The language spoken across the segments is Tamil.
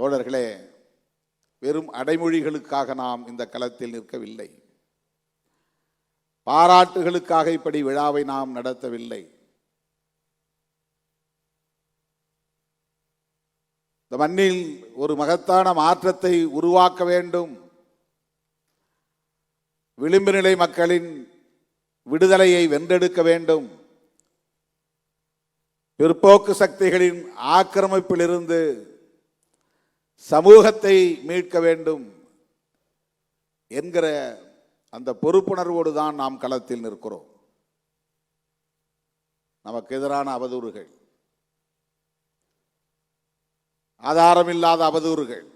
தோழர்களே வெறும் அடைமொழிகளுக்காக நாம் இந்த களத்தில் நிற்கவில்லை. பாராட்டுகளுக்காக இப்படி விழாவை நாம் நடத்தவில்லை. இந்த மண்ணில் ஒரு மகத்தான மாற்றத்தை உருவாக்க வேண்டும். விளிம்பு நிலை மக்களின் விடுதலையை வென்றெடுக்க வேண்டும். பிற்போக்கு சக்திகளின் ஆக்கிரமிப்பிலிருந்து சமூகத்தை மீட்க வேண்டும் என்கிற அந்த பொறுப்புணர்வோடு தான் நாம் களத்தில் நிற்கிறோம். நமக்கு எதிரான அவதூறுகள் ஆதாரமில்லாத அவதூறுகள்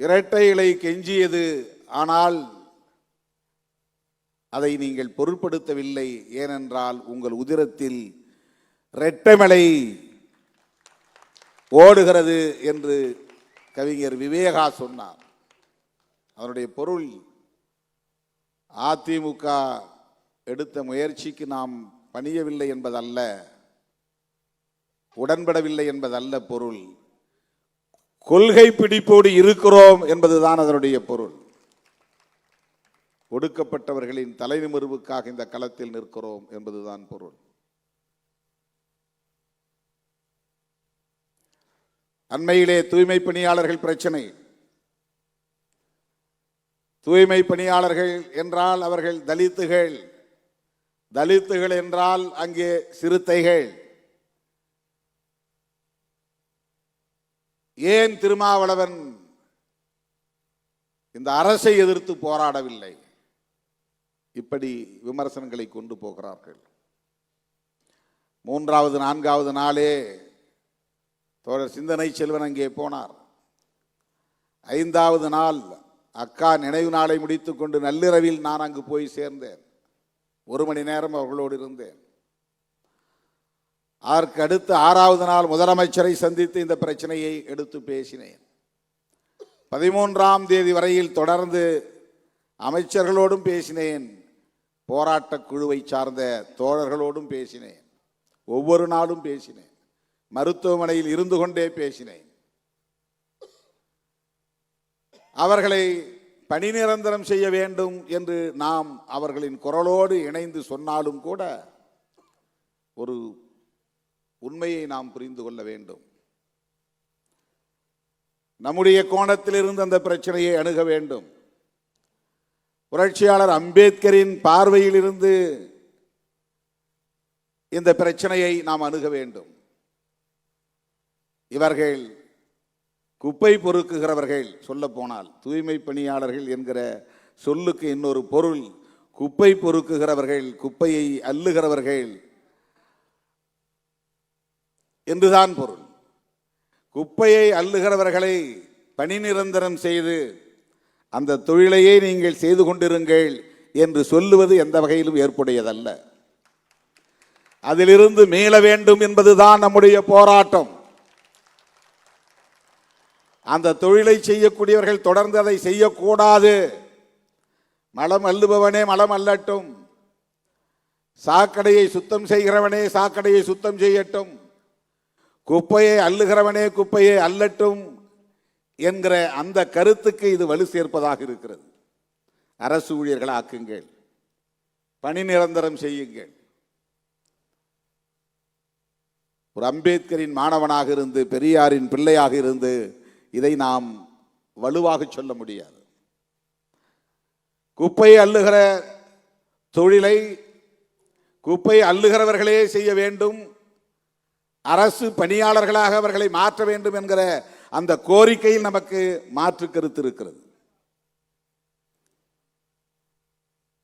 இரட்டை இலை கெஞ்சியது ஆனால் அதை நீங்கள் பொருட்படுத்தவில்லை. ஏனென்றால் உங்கள் உதிரத்தில் இரட்டைமலை ஓடுகிறது என்று கவிஞர் விவேகா சொன்னார். அதனுடைய பொருள் அதிமுக எடுத்த முயற்சிக்கு நாம் பணியவில்லை என்பதல்ல உடன்படவில்லை என்பதல்ல பொருள். கொள்கை பிடிப்போடு இருக்கிறோம் என்பதுதான் அதனுடைய பொருள். ஒடுக்கப்பட்டவர்களின் தலைநிமிர்வுக்காக இந்த களத்தில் நிற்கிறோம் என்பதுதான் பொருள். அண்மையிலே தூய்மை பணியாளர்கள் பிரச்சனை. தூய்மை பணியாளர்கள் என்றால் அவர்கள் தலித்துகள். தலித்துகள் என்றால் அங்கே சிறுத்தைகள். ஏன் திருமாவளவன் இந்த அரசை எதிர்த்து போராடவில்லை? இப்படி விமர்சனங்களை கொண்டு போகிறார்கள். மூன்றாவது நான்காவது நாளே தோழர் சிந்தனை செல்வன் அங்கே போனார். ஐந்தாவது நாள் அக்கா நினைவு நாளை முடித்துக்கொண்டு நள்ளிரவில் நான் அங்கு போய் சேர்ந்தேன். ஒரு மணி நேரம் அவர்களோடு இருந்தேன். அதற்கு அடுத்து ஆறாவது நாள் முதலமைச்சரை சந்தித்து இந்த பிரச்சனையை எடுத்து பேசினேன். பதிமூன்றாம் தேதி வரையில் தொடர்ந்து அமைச்சர்களோடும் பேசினேன். போராட்டக் குழுவை சார்ந்த தோழர்களோடும் பேசினேன். ஒவ்வொரு நாளும் பேசினேன். மருத்துவமனையில் இருந்து கொண்டே பேசினேன். அவர்களை பணி நிரந்தரம் செய்ய வேண்டும் என்று நாம் அவர்களின் குரலோடு இணைந்து சொன்னாலும் கூட ஒரு உண்மையை நாம் புரிந்து கொள்ள வேண்டும். நம்முடைய கோணத்திலிருந்து அந்த பிரச்சனையை அணுக வேண்டும். புரட்சியாளர் அம்பேத்கரின் பார்வையிலிருந்து இந்த பிரச்சனையை நாம் அணுக வேண்டும். இவர்கள் குப்பை பொறுக்குகிறவர்கள் சொல்ல போனால் தூய்மை பணியாளர்கள் என்கிற சொல்லுக்கு இன்னொரு பொருள் குப்பை பொறுக்குகிறவர்கள் குப்பையை அள்ளுகிறவர்கள் என்றுதான் பொருள். குப்பையை அள்ளுகிறவர்களை பணி நிரந்தரம் செய்து அந்த தொழிலையே நீங்கள் செய்து கொண்டிருங்கள் என்று சொல்லுவது எந்த வகையிலும் ஏற்புடையதல்ல. அதிலிருந்து மீள வேண்டும் என்பதுதான் நம்முடைய போராட்டம். அந்த தொழிலை செய்யக்கூடியவர்கள் தொடர்ந்து அதை செய்யக்கூடாது. மலம் அள்ளுபவனே மலம் அல்லட்டும். சாக்கடையை சுத்தம் செய்கிறவனே சாக்கடையை சுத்தம் செய்யட்டும். குப்பையை அள்ளுகிறவனே குப்பையை அல்லட்டும் என்கிற அந்த கருத்துக்கு இது வலு சேர்ப்பதாக இருக்கிறது. அரசு ஊழியர்கள் ஆக்குங்கள். பணி நிரந்தரம் செய்யுங்கள். ஒரு அம்பேத்கரின் மாணவனாக இருந்து பெரியாரின் பிள்ளையாக இருந்து இதை நாம் வலுவாக சொல்ல முடியாது. குப்பை அள்ளுகிற தொழிலை குப்பை அள்ளுகிறவர்களே செய்ய வேண்டும். அரசு பணியாளர்களாக அவர்களை மாற்ற வேண்டும் என்கிற அந்த கோரிக்கையில் நமக்கு மாற்று கருத்து இருக்கிறது.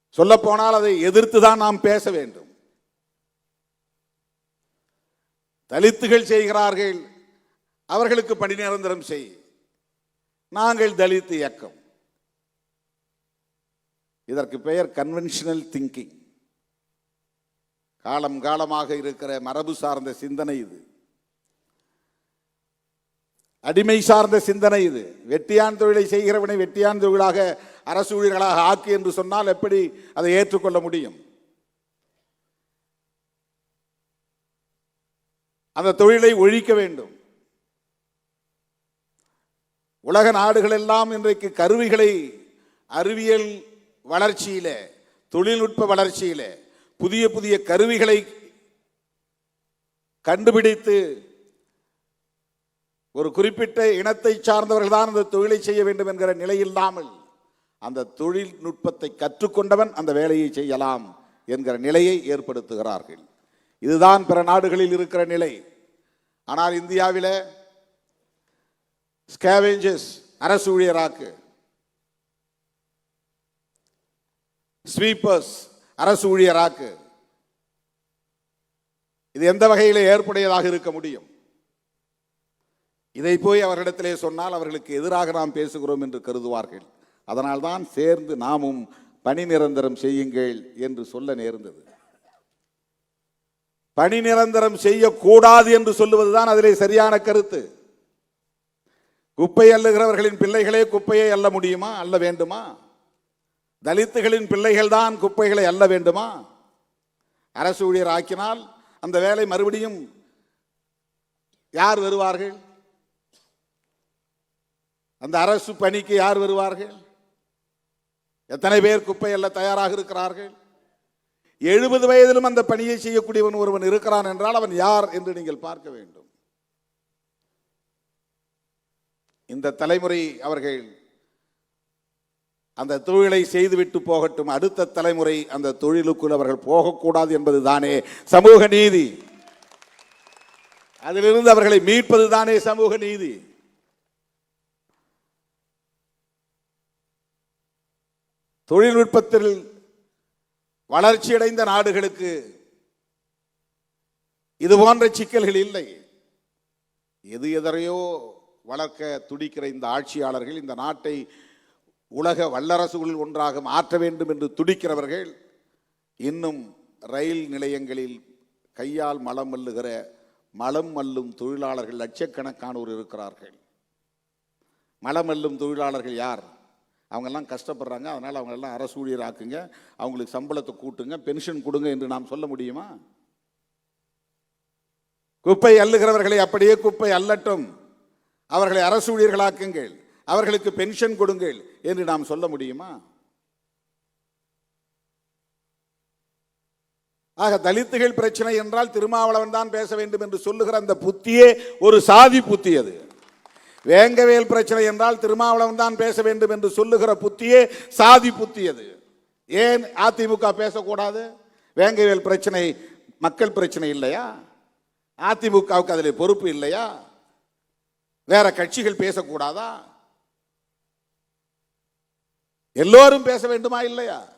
சொல்லப்போனால் அதை எதிர்த்து தான் நாம் பேச வேண்டும். தலித்துகள் செய்கிறார்கள். அவர்களுக்கு பணி நிரந்தரம் செய். நாங்கள் தலித் இயக்கம். இதற்கு பெயர் கன்வென்ஷனல் திங்கிங் காலம் காலமாக இருக்கிற மரபு சார்ந்த சிந்தனை இது. அடிமை சார்ந்த சிந்தனை இது. வெட்டியான் தொழிலை செய்கிறவனை வெட்டியான் தொழிலாக அரசு ஊழியர்களாக ஆக்கு என்று சொன்னால் எப்படி அதை ஏற்றுக்கொள்ள முடியும்? அந்த தொழிலை ஒழிக்க வேண்டும். உலக நாடுகள் எல்லாம் இன்றைக்கு கருவிகளை அறிவியல் வளர்ச்சியில் தொழில்நுட்ப வளர்ச்சியில் புதிய புதிய கருவிகளை கண்டுபிடித்து ஒரு குறிப்பிட்ட இனத்தை சார்ந்தவர்கள் தான் அந்த தொழிலை செய்ய வேண்டும் என்கிற நிலை இல்லாமல் அந்த தொழில்நுட்பத்தை கற்றுக்கொண்டவன் அந்த வேலையை செய்யலாம் என்கிற நிலையை ஏற்படுத்துகிறார்கள். இதுதான் பிற நாடுகளில் இருக்கிற நிலை. ஆனால் இந்தியாவிலே ஸ்கேவேஞ்சஸ் அரசு ஊழியராக்கு. ஸ்வீப்பர்ஸ் அரசு ஊழியராக்கு. இது எந்த வகையில் ஏற்புடையதாக இருக்க முடியும்? இதை போய் அவர்களிடத்திலே சொன்னால் அவர்களுக்கு எதிராக நாம் பேசுகிறோம் என்று கருதுவார்கள். அதனால்தான் சேர்ந்து நாமும் பணி நிரந்தரம் செய்யுங்கள் என்று சொல்ல நேர்ந்தது. பணி நிரந்தரம் செய்யக்கூடாது என்று சொல்லுவதுதான் அதிலே சரியான கருத்து. குப்பை அள்ளுகிறவர்களின் பிள்ளைகளே குப்பையை அள்ள முடியுமா? அல்ல வேண்டுமா? தலித்துகளின் பிள்ளைகள் தான் குப்பைகளை அள்ள வேண்டுமா? அரசு ஊழியர் ஆக்கினால் அந்த வேலை மறுபடியும் யார் வருவார்கள்? அந்த அரசு பணிக்கு யார் வருவார்கள்? எத்தனை பேர் குப்பை அல்ல தயாராக இருக்கிறார்கள்? எழுபது வயதிலும் அந்த பணியை செய்யக்கூடியவன் ஒருவன் இருக்கிறான் என்றால் அவன் யார் என்று நீங்கள் பார்க்க வேண்டும். இந்த தலைமுறை அவர்கள் அந்த தொழிலை செய்துவிட்டு போகட்டும் அடுத்த தலைமுறை அந்த தொழிலுக்குள் அவர்கள் போகக்கூடாது என்பது தானே சமூக நீதி. அதிலிருந்து அவர்களை மீட்பது தானே சமூக நீதி. தொழில்நுட்பத்தில் வளர்ச்சியடைந்த நாடுகளுக்கு இது போன்ற சிக்கல்கள் இல்லை. எது எதரையோ வளர்க்க துடிக்கிற இந்த ஆட்சியாளர்கள் இந்த நாட்டை உலக வல்லரசுகளில் ஒன்றாக மாற்ற வேண்டும் என்று துடிக்கிறவர்கள் இன்னும் ரயில் நிலையங்களில் கையால் மலம் மல்லுகிற மலம் மல்லும் தொழிலாளர்கள் லட்சக்கணக்கானோர் இருக்கிறார்கள். மலம் மல்லும் தொழிலாளர்கள் யார்? அவங்கெல்லாம் கஷ்டப்படுறாங்க அதனால் அவங்களெல்லாம் அரசு ஊழியராக்குங்க அவங்களுக்கு சம்பளத்தை கூட்டுங்க பென்ஷன் கொடுங்க என்று நாம் சொல்ல முடியுமா? குப்பை அள்ளுகிறவர்களை அப்படியே குப்பை அல்லட்டும் அவர்களை அரசு ஊழியர்களாக்குங்கள். அவர்களுக்கு பென்ஷன் கொடுங்கள் என்று நாம் சொல்ல முடியுமா? ஆக தலித்துகள் பிரச்சனை என்றால் திருமாவளவன் தான் பேச வேண்டும் என்று சொல்லுகிற அந்த புத்தியே ஒரு சாதி புத்தி அது. வேங்கவேல் பிரச்சனை என்றால் திருமாவளவன் தான் பேச வேண்டும் என்று சொல்லுகிற புத்தியே சாதி புத்தி அது. ஏன் அதிமுக பேசக்கூடாது? வேங்கவேல் பிரச்சனை மக்கள் பிரச்சனை இல்லையா? அதிமுகவுக்கு அதில் பொறுப்பு இல்லையா? வேற கட்சிகள் பேசக்கூடாதா? எல்லோரும் பேச வேண்டுமா இல்லையா?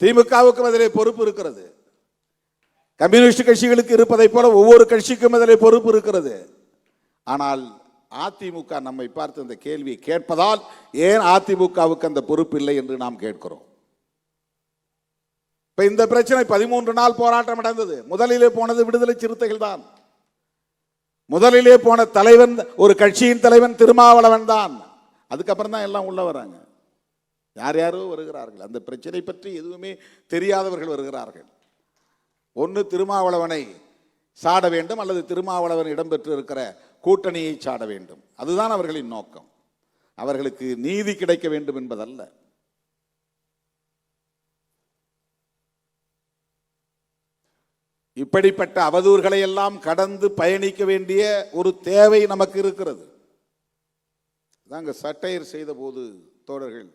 திமுகவுக்கும் அதிலே பொறுப்பு இருக்கிறது. கம்யூனிஸ்ட் கட்சிகளுக்கு இருப்பதை போல ஒவ்வொரு கட்சிக்கும் அதிலே பொறுப்பு இருக்கிறது. ஆனால் அதிமுக நம்மை பார்த்து அந்த கேள்வியை கேட்பதால் ஏன் அதிமுகவுக்கு அந்த பொறுப்பு இல்லை என்று நாம் கேட்கிறோம்? இப்போ இந்த பிரச்சனை பதிமூன்று நாள் போராட்டம் நடந்தது. முதலிலே போனது விடுதலை சிறுத்தைகள் தான். முதலிலே போன தலைவன் ஒரு கட்சியின் தலைவன் திருமாவளவன் தான். அதுக்கப்புறம் தான் எல்லாம் உள்ள வராங்க. யார் யாரோ வருகிறார்கள். அந்த பிரச்சனை பற்றி எதுவுமே தெரியாதவர்கள் வருகிறார்கள். ஒன்று திருமாவளவனை சாட வேண்டும் அல்லது திருமாவளவன் இடம்பெற்று இருக்கிற கூட்டணியை சாட வேண்டும். அதுதான் அவர்களின் நோக்கம். அவர்களுக்கு நீதி கிடைக்க வேண்டும் என்பதல்ல. இப்படிப்பட்ட அவதூறுகளை எல்லாம் கடந்து பயணிக்க வேண்டிய ஒரு தேவை நமக்கு இருக்கிறது. தாங்க சட்டையர் செய்த போது தோழர்கள்.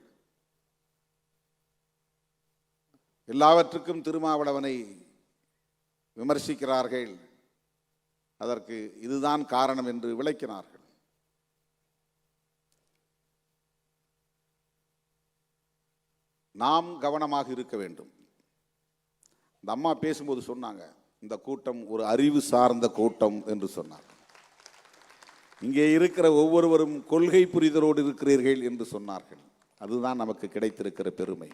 எல்லாவற்றுக்கும் திருமாவளவனை விமர்சிக்கிறார்கள். அதற்கு இதுதான் காரணம் என்று விளக்கினார்கள். நாம் கவனமாக இருக்க வேண்டும். இந்த அம்மா பேசும்போது சொன்னாங்க இந்த கூட்டம் ஒரு அறிவு சார்ந்த கூட்டம் என்று சொன்னார். இங்கே இருக்கிற ஒவ்வொருவரும் கொள்கை புரிதலோடு இருக்கிறீர்கள் என்று சொன்னார்கள். அதுதான் நமக்கு கிடைத்திருக்கிற பெருமை.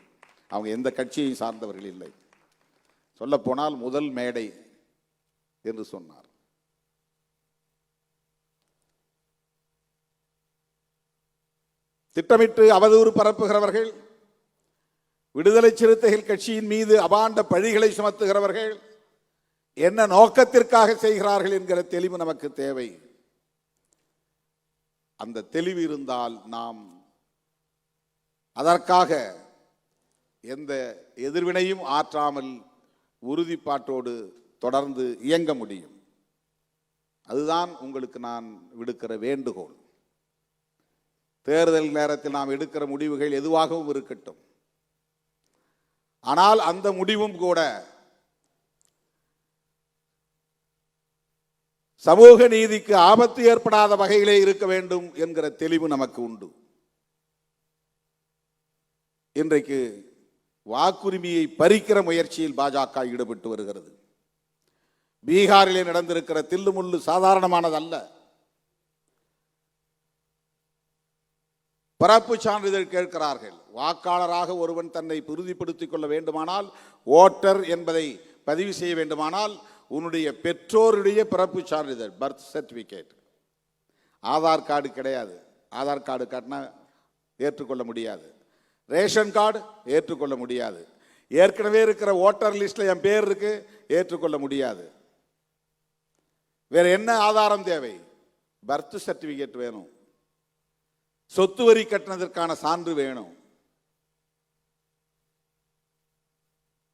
அவங்க எந்த கட்சியையும் சார்ந்தவர்கள் இல்லை. சொல்லப்போனால் முதல் மேடை என்று சொன்னார். திட்டமிட்டு அவதூறு பரப்புகிறவர்கள் விடுதலை சிறுத்தைகள் கட்சியின் மீது அபாண்ட பழிகளை சுமத்துகிறவர்கள் என்ன நோக்கத்திற்காக செய்கிறார்கள் என்கிற தெளிவு நமக்கு தேவை. அந்த தெளிவு இருந்தால் நாம் அதற்காக எந்த எதிர்வினையும் ஆற்றாமல் உறுதிப்பாட்டோடு தொடர்ந்து இயங்க முடியும். அதுதான் உங்களுக்கு நான் விடுக்கிற வேண்டுகோள். தேர்தல் நேரத்தில் நாம் எடுக்கிற முடிவுகள் எதுவாகவும் இருக்கட்டும். ஆனால் அந்த முடிவும் கூட சமூக நீதிக்கு ஆபத்து ஏற்படாத வகையிலே இருக்க வேண்டும் என்கிற தெளிவு நமக்கு உண்டு. இன்றைக்கு வாக்குரிமையை பறிக்கிற முயற்சியில் பாஜக ஈடுபட்டு வருகிறது. பீகாரிலே நடந்திருக்கிற தில்லுமுள்ளு சாதாரணமானதல்ல பிறப்பு சான்றிதழ் கேட்கிறார்கள். வாக்காளராக ஒருவன் தன்னை உறுதிப்படுத்திக் கொள்ள வேண்டுமானால் ஓட்டர் என்பதை பதிவு செய்ய வேண்டுமானால் உன்னுடைய பெற்றோருடைய பிறப்பு சான்றிதழ் பர்த் சர்டிஃபிகேட் ஆதார் கார்டு கிடையாது. ஆதார் கார்டு காட்டினா ஏற்றுக்கொள்ள முடியாது. ரேஷன் கார்டு ஏற்றுக்கொள்ள முடியாது. ஏற்கனவே இருக்கிற ஓட்டர் லிஸ்ட்டில் என் பேர் இருக்கு ஏற்றுக்கொள்ள முடியாது. வேற என்ன ஆதாரம் தேவை? பர்த் சர்டிஃபிகேட் வேணும். சொத்து வரி கட்டினதற்கான சான்று வேணும்.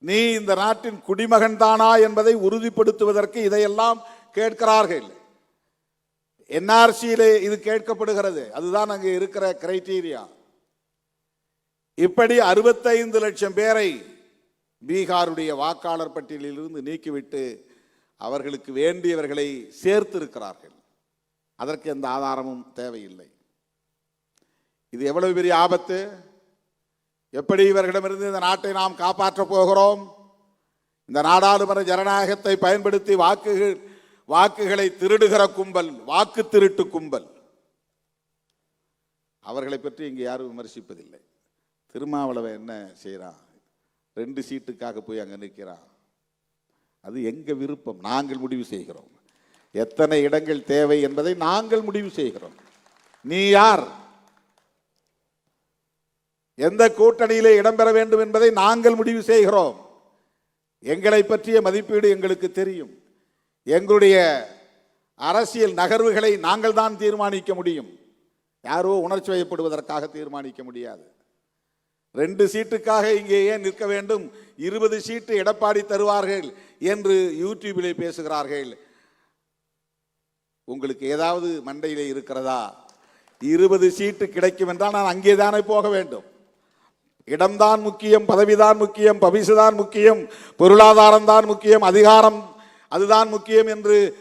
நீ இந்த நாட்டின் குடிமகன் தானா என்பதை உறுதிப்படுத்துவதற்கு இதையெல்லாம் கேட்கிறார்கள். என்ஆர்சியிலே இது கேட்கப்படுகிறது. அதுதான் அங்கே இருக்கிற கிரைட்டீரியா இப்படி அறுபத்தைந்து லட்சம் பேரை பீகாருடைய வாக்காளர் பட்டியலிலிருந்து நீக்கிவிட்டு அவர்களுக்கு வேண்டியவர்களை சேர்த்திருக்கிறார்கள். அதற்கு எந்த ஆதாரமும் தேவையில்லை. இது எவ்வளவு பெரிய ஆபத்து? எப்படி இவர்களிடமிருந்து இந்த நாட்டை நாம் காப்பாற்றப் போகிறோம்? இந்த நாடாளுமன்ற ஜனநாயகத்தை பயன்படுத்தி வாக்குகள் வாக்குகளை திருடுகிற கும்பல் வாக்கு திருட்டு கும்பல். அவர்களை பற்றி இங்கு யாரும் விமர்சிப்பதில்லை. திருமாவளவன் என்ன செய்கிறான் ரெண்டு சீட்டுக்காக போய் அங்கே நிற்கிறான். அது எங்க விருப்பம்? நாங்கள் முடிவு செய்கிறோம். எத்தனை இடங்கள் தேவை என்பதை நாங்கள் முடிவு செய்கிறோம். நீ யார்? எந்த கூட்டணியிலே இடம்பெற வேண்டும் என்பதை நாங்கள் முடிவு செய்கிறோம். எங்களை பற்றிய மதிப்பீடு எங்களுக்கு தெரியும். எங்களுடைய அரசியல் நகர்வுகளை நாங்கள் தான் தீர்மானிக்க முடியும். யாரோ உணர்ச்சி வயப்படுவதற்காக தீர்மானிக்க முடியாது. ரெண்டு சீட்டுக்காக இங்கே ஏன் நிற்க வேண்டும்? இருபது சீட்டு எடப்பாடி தருவார்கள் என்று யூடியூபிலே பேசுகிறார்கள். உங்களுக்கு ஏதாவது மண்டையிலே இருக்கிறதா? இருபது சீட்டு கிடைக்கும் என்றால் நான் அங்கே தானே போக வேண்டும். இடம்தான் முக்கியம் பதவிதான் முக்கியம் பவிசுதான் முக்கியம் பொருளாதாரம் தான் முக்கியம் அதிகாரம் அதுதான் முக்கியம் என்று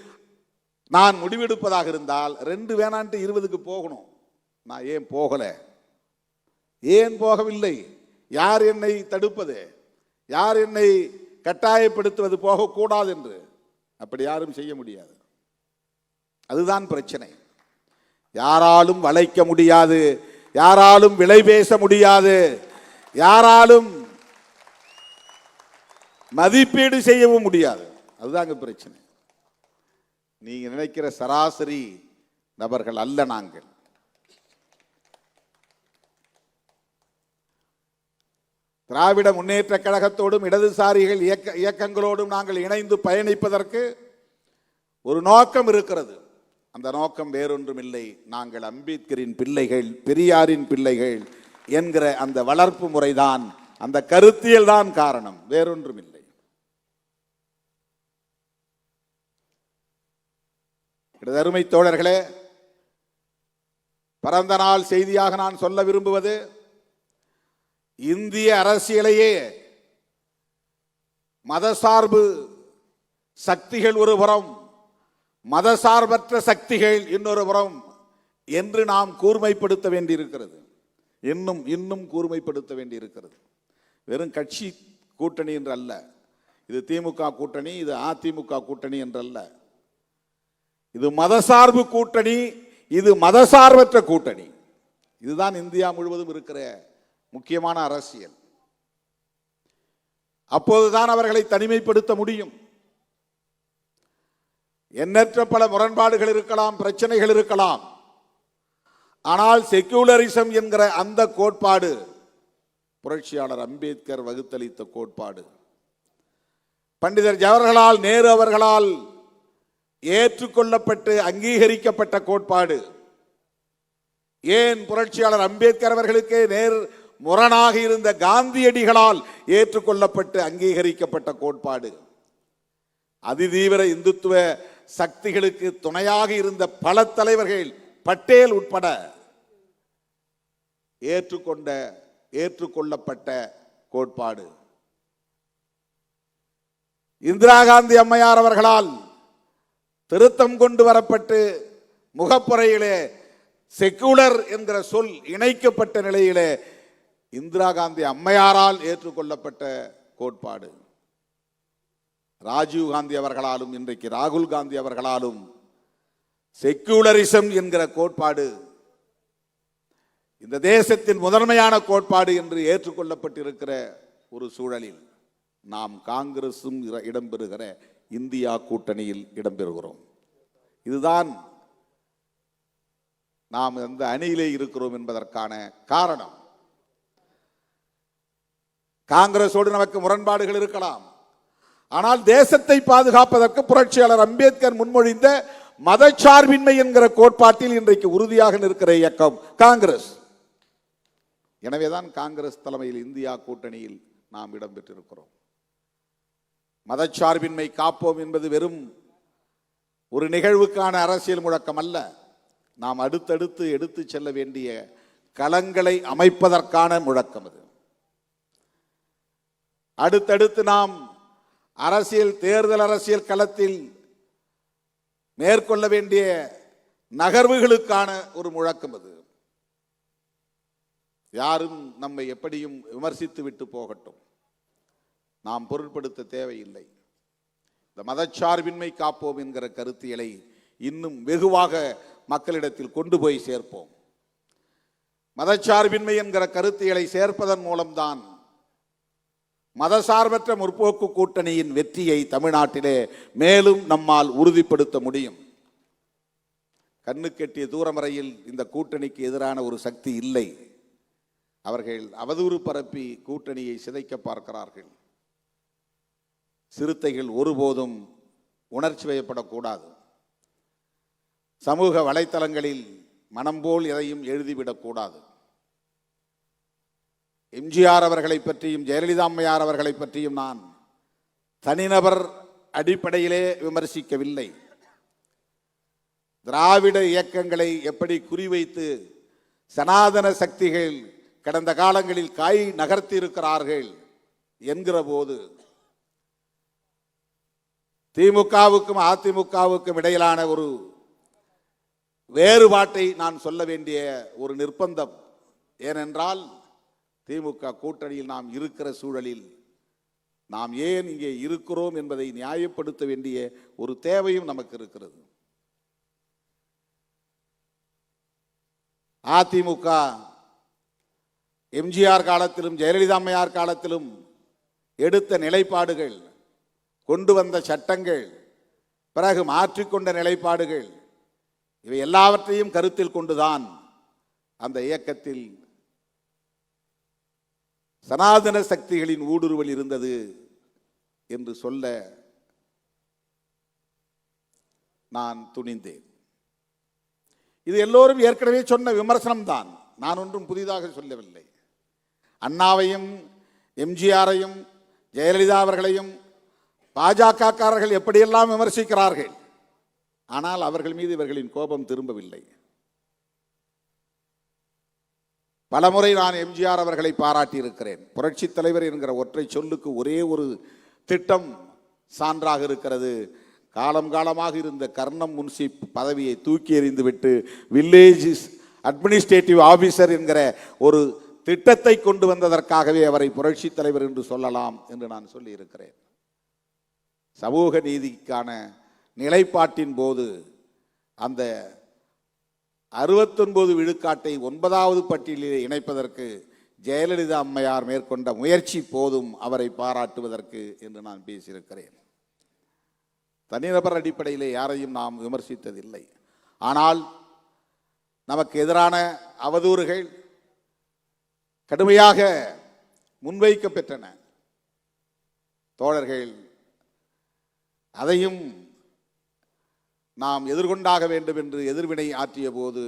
நான் முடிவெடுப்பதாக இருந்தால் ரெண்டு வேணான்ட்டு இருபதுக்கு போகணும். நான் ஏன் போகலை? ஏன் போகவில்லை? யார் என்னை தடுப்பது? யார் என்னை கட்டாயப்படுத்துவது? போகக்கூடாது என்று. அப்படி யாரும் செய்ய முடியாது. அதுதான் பிரச்சனை. யாராலும் வளைக்க முடியாது. யாராலும் விலை பேச முடியாது. யாராலும் மதிப்பீடு செய்யவும் முடியாது. அதுதாங்க பிரச்சனை. நீங்க நினைக்கிற சராசரி நபர்கள் அல்ல நாங்கள். திராவிட முன்னேற்ற கழகத்தோடும் இடதுசாரிகள் இயக்க இயக்கங்களோடும் நாங்கள் இணைந்து பயணிப்பதற்கு ஒரு நோக்கம் இருக்கிறது. அந்த நோக்கம் வேறொன்றும் இல்லை நாங்கள் அம்பேத்கரின் பிள்ளைகள் பெரியாரின் பிள்ளைகள் என்கிற அந்த வளர்ப்பு முறைதான் அந்த கருத்தியல் தான் காரணம். வேறொன்றும் இல்லை அருமை தோழர்களே பிறந்த நாள் செய்தியாக நான் சொல்ல விரும்புவது இந்திய அரசியலையே மதசார்பு சக்திகள் ஒரு புறம் மதசார்பற்ற சக்திகள் இன்னொரு புறம் என்று நாம் கூர்மைப்படுத்த வேண்டியிருக்கிறது. இன்னும் இன்னும் கூர்மைப்படுத்த வேண்டியிருக்கிறது. வெறும் கட்சி கூட்டணி என்று அல்ல இது திமுக கூட்டணி இது அதிமுக கூட்டணி என்றல்ல. இது மதசார்பு கூட்டணி இது மதசார்பற்ற கூட்டணி. இதுதான் இந்தியா முழுவதும் இருக்கிற முக்கியமான அரசியல். அப்போதுதான் அவர்களை தனிமைப்படுத்த முடியும். எண்ணற்ற பல முரண்பாடுகள் இருக்கலாம் பிரச்சனைகள் இருக்கலாம். ஆனால் செக்யூலரிசம் என்கிற அந்த கோட்பாடு புரட்சியாளர் அம்பேத்கர் வகுத்தளித்த கோட்பாடு. பண்டிதர் ஜவஹர்லால் நேரு அவர்களால் ஏற்றுக்கொள்ளப்பட்டு அங்கீகரிக்கப்பட்ட கோட்பாடு. ஏன் புரட்சியாளர் அம்பேத்கர் அவர்களுக்கே நேர் முரணாக இருந்த காந்தியடிகளால் ஏற்றுக்கொள்ளப்பட்டு அங்கீகரிக்கப்பட்ட கோட்பாடு. அதிதீவிர இந்துத்துவ சக்திகளுக்கு துணையாக இருந்த பல தலைவர்கள் பட்டேல் உட்பட ஏற்றுக்கொண்ட ஏற்றுக்கொள்ளப்பட்ட கோட்பாடு. இந்திரா காந்தி அம்மையார் அவர்களால் திருத்தம் கொண்டு வரப்பட்டு முகப்புறையிலே செக்குலர் என்கிற சொல் இணைக்கப்பட்ட நிலையிலே இந்திரா காந்தி அம்மையாரால் ஏற்றுக்கொள்ளப்பட்ட கோட்பாடு. ராஜீவ் காந்தி அவர்களாலும் இன்றைக்கு ராகுல் காந்தி அவர்களாலும் செக்குலரிசம் என்கிற கோட்பாடு இந்த தேசத்தின் முதன்மையான கோட்பாடு என்று ஏற்றுக்கொள்ளப்பட்டிருக்கிற ஒரு சூழலில் நாம் காங்கிரசும் இடம்பெறுகிற இந்தியா கூட்டணியில் இடம்பெறுகிறோம். இதுதான் நாம் எந்த அணியிலே இருக்கிறோம் என்பதற்கான காரணம். காங்கிரஸோடு நமக்கு முரண்பாடுகள் இருக்கலாம். ஆனால் தேசத்தை பாதுகாப்பதற்கு புரட்சியாளர் அம்பேத்கர் முன்மொழிந்த மதச்சார்பின்மை என்கிற கோட்பாட்டில் இன்றைக்கு உறுதியாக நிற்கிற இயக்கம் காங்கிரஸ். எனவேதான் காங்கிரஸ் தலைமையில் இந்தியா கூட்டணியில் நாம் இடம்பெற்றிருக்கிறோம். மதச்சார்பின்மை காப்போம் என்பது வெறும் ஒரு நிகழ்வுக்கான அரசியல் முழக்கம் அல்ல. நாம் அடுத்தடுத்து எடுத்து செல்ல வேண்டிய களங்களை அமைப்பதற்கான முழக்கம் அது. அடுத்தடுத்து நாம் அரசியல் தேர்தல் அரசியல் களத்தில் மேற்கொள்ள வேண்டிய நகர்வுகளுக்கான ஒரு முழக்கம் அது. யாரும் நம்மை எப்படியும் விமர்சித்து விட்டு போகட்டும். நாம் பொருட்படுத்த தேவையில்லை. இந்த மதச்சார்பின்மை காப்போம் என்கிற கருத்தியலை இன்னும் வெகுவாக மக்களிடத்தில் கொண்டு போய் சேர்ப்போம். மதச்சார்பின்மை என்கிற கருத்தியலை சேர்ப்பதன் மூலம்தான் மதசார்பற்ற முற்போக்கு கூட்டணியின் வெற்றியை தமிழ்நாட்டிலே மேலும் நம்மால் உறுதிப்படுத்த முடியும். கண்ணுக்கெட்டிய தூரமறையில் இந்த கூட்டணிக்கு எதிரான ஒரு சக்தி இல்லை. அவர்கள் அவதூறு பரப்பி கூட்டணியை சிதைக்க பார்க்கிறார்கள். சிறுத்தைகள் ஒருபோதும் உணர்ச்சி வயப்படக்கூடாது. சமூக வலைத்தளங்களில் மனம் போல் எதையும் எழுதிவிடக்கூடாது. எம்ஜிஆர் அவர்களை பற்றியும் ஜெயலலிதா அம்மையார் அவர்களை பற்றியும் நான் தனிநபர் அடிப்படையிலே விமர்சிக்கவில்லை. திராவிட இயக்கங்களை எப்படி குறிவைத்து சனாதன சக்திகள் கடந்த காலங்களில் காய் நகர்த்தி இருக்கிறார்கள் என்கிற போது திமுகவுக்கும் அதிமுகவுக்கும் இடையிலான ஒரு வேறுபாட்டை நான் சொல்ல வேண்டிய ஒரு நிர்பந்தம். ஏனென்றால் திமுக கூட்டணியில் நாம் இருக்கிற சூழலில் நாம் ஏன் இங்கே இருக்கிறோம் என்பதை நியாயப்படுத்த வேண்டிய ஒரு தேவையும் நமக்கு இருக்கிறது. அதிமுக எம்ஜிஆர் காலத்திலும் ஜெயலலிதா அம்மையார் காலத்திலும் எடுத்த நிலைப்பாடுகள் கொண்டு வந்த சட்டங்கள் பிறகு மாற்றிக்கொண்ட நிலைப்பாடுகள் இவை எல்லாவற்றையும் கருத்தில் கொண்டுதான் அந்த இயக்கத்தில் சனாதன சக்திகளின் ஊடுருவல் இருந்தது என்று சொல்ல நான் துணிந்தேன். இது எல்லோரும் ஏற்கனவே சொன்ன விமர்சனம்தான். நான் ஒன்றும் புதிதாக சொல்லவில்லை. அண்ணாவையும் எம்ஜிஆரையும் ஜெயலலிதா அவர்களையும் பாஜகக்காரர்கள் எப்படியெல்லாம் விமர்சிக்கிறார்கள்? ஆனால் அவர்கள் மீது இவர்களின் கோபம் திரும்பவில்லை. பலமுறை நான் எம்ஜிஆர் அவர்களை பாராட்டியிருக்கிறேன். புரட்சி தலைவர் என்கிற ஒற்றை சொல்லுக்கு ஒரே ஒரு திட்டம் சான்றாக இருக்கிறது. காலம் காலமாக இருந்த கர்ணம் முன்சி பதவியை தூக்கி எறிந்துவிட்டு வில்லேஜ் அட்மினிஸ்ட்ரேட்டிவ் ஆஃபீஸர் என்கிற ஒரு திட்டத்தை கொண்டு வந்ததற்காகவே அவரை புரட்சி தலைவர் என்று சொல்லலாம் என்று நான் சொல்லியிருக்கிறேன். சமூக நீதிக்கான நிலைப்பாட்டின் போது அந்த அறுபத்தொன்பது விழுக்காட்டை ஒன்பதாவது பட்டியலில் இணைப்பதற்கு ஜெயலலிதா அம்மையார் மேற்கொண்ட முயற்சி போதும் அவரை பாராட்டுவதற்கு என்று நான் பேசியிருக்கிறேன். தனிநபர் அடிப்படையில் யாரையும் நாம் விமர்சித்ததில்லை. ஆனால் நமக்கு எதிரான அவதூறுகள் கடுமையாக முன்வைக்கப்பெற்றன. தோழர்கள் அதையும் நாம் எதிர்கொண்டாக வேண்டும் என்று எதிர்வினை ஆற்றிய போது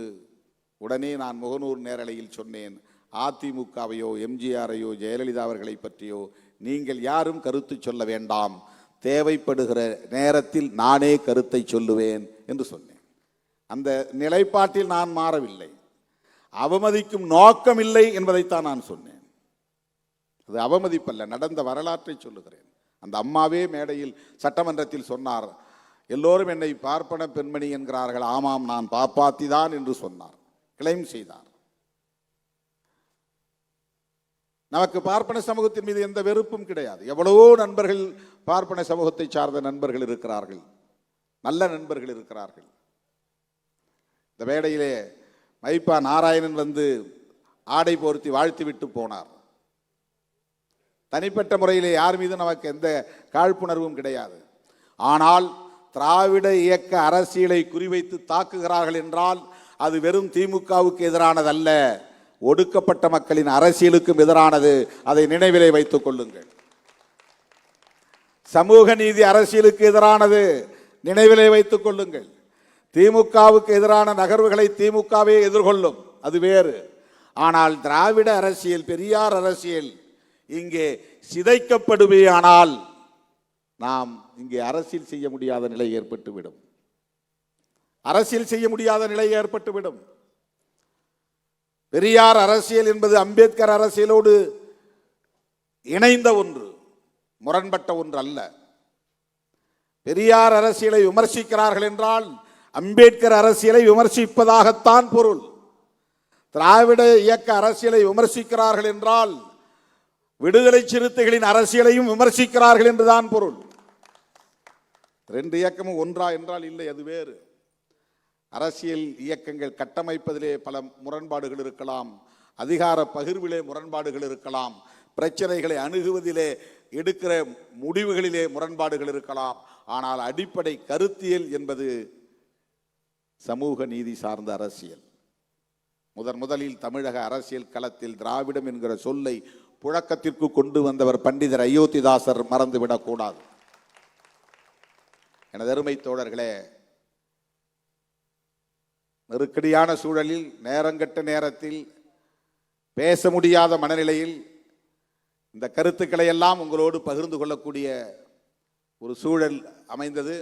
உடனே நான் முகநூர் நேரலையில் சொன்னேன் அதிமுகவையோ எம்ஜிஆரையோ ஜெயலலிதா அவர்களை பற்றியோ நீங்கள் யாரும் கருத்து சொல்ல வேண்டாம். தேவைப்படுகிற நேரத்தில் நானே கருத்தை சொல்லுவேன் என்று சொன்னேன். அந்த நிலைப்பாட்டில் நான் மாறவில்லை. அவமதிக்கும் நோக்கம் இல்லை என்பதைத்தான் நான் சொன்னேன். அது அவமதிப்பல்ல நடந்த வரலாற்றை சொல்லுகிறேன். அந்த அம்மாவே மேடையில் சட்டமன்றத்தில் சொன்னார் எல்லோரும் என்னை பார்ப்பன பெண்மணி என்கிறார்கள். ஆமாம் நான் பாப்பாத்தி தான் என்று சொன்னார். கிளைம் செய்தார். நமக்கு பார்ப்பன சமூகத்தின் மீது எந்த வெறுப்பும் கிடையாது. எவ்வளவோ நண்பர்கள் பார்ப்பன சமூகத்தை சார்ந்த நண்பர்கள் இருக்கிறார்கள். நல்ல நண்பர்கள் இருக்கிறார்கள். இந்த மேடையிலே மைப்பா நாராயணன் வந்து ஆடை போர்த்தி வாழ்த்து விட்டு போனார். தனிப்பட்ட முறையிலே யார் மீதும் நமக்கு எந்த காழ்ப்புணர்வும் கிடையாது. ஆனால் திராவிட இயக்க அரசியலை குறிவைத்து தாக்குகிறார்கள் என்றால் அது வெறும் திமுகவுக்கு எதிரானதல்ல. ஒடுக்கப்பட்ட மக்களின் அரசியலுக்கும் எதிரானது. அதை நினைவிலே வைத்துக் கொள்ளுங்கள். சமூக நீதி அரசியலுக்கு எதிரானது. நினைவிலே வைத்துக் கொள்ளுங்கள். திமுகவுக்கு எதிரான நகர்வுகளை திமுகவே எதிர்கொள்ளும். அது வேறு. ஆனால் திராவிட அரசியல் பெரியார் அரசியல் இங்கே சிதைக்கப்படுவேயானால் நாம் இங்கே அரசியல் செய்ய முடியாத நிலை ஏற்பட்டுவிடும். அரசியல் செய்ய முடியாத நிலை ஏற்பட்டுவிடும். பெரியார் அரசியல் என்பது அம்பேத்கர் அரசியலோடு இணைந்த ஒன்று முரண்பட்ட ஒன்று அல்ல. பெரியார் அரசியலை விமர்சிக்கிறார்கள் என்றால் அம்பேத்கர் அரசியலை விமர்சிப்பதாகத்தான் பொருள். திராவிட இயக்க அரசியலை விமர்சிக்கிறார்கள் என்றால் விடுதலை சிறுத்தைகளின் அரசியலையும் விமர்சிக்கிறார்கள் என்றுதான் பொருள். ரெண்டு இயக்கமும் ஒன்றா என்றால் இல்லை அது வேறு. அரசியல் இயக்கங்கள் கட்டமைப்பதிலே பல முரண்பாடுகள் இருக்கலாம் அதிகார பகிர்விலே முரண்பாடுகள் இருக்கலாம் பிரச்சனைகளை அணுகுவதிலே எடுக்கிற முடிவுகளிலே முரண்பாடுகள் இருக்கலாம். ஆனால் அடிப்படை கருத்தியல் என்பது சமூக நீதி சார்ந்த அரசியல். முதன் முதலில் தமிழக அரசியல் களத்தில் திராவிடம் என்கிற சொல்லை புழக்கத்திற்கு கொண்டு வந்தவர் பண்டிதர் அயோத்திதாசர் மறந்துவிடக்கூடாது எனது அருமை தோழர்களே நெருக்கடியான சூழலில் நேரங்கட்ட நேரத்தில் பேச முடியாத மனநிலையில் இந்த கருத்துக்களை எல்லாம் உங்களோடு பகிர்ந்து கொள்ளக்கூடிய ஒரு சூழல் அமைந்தது.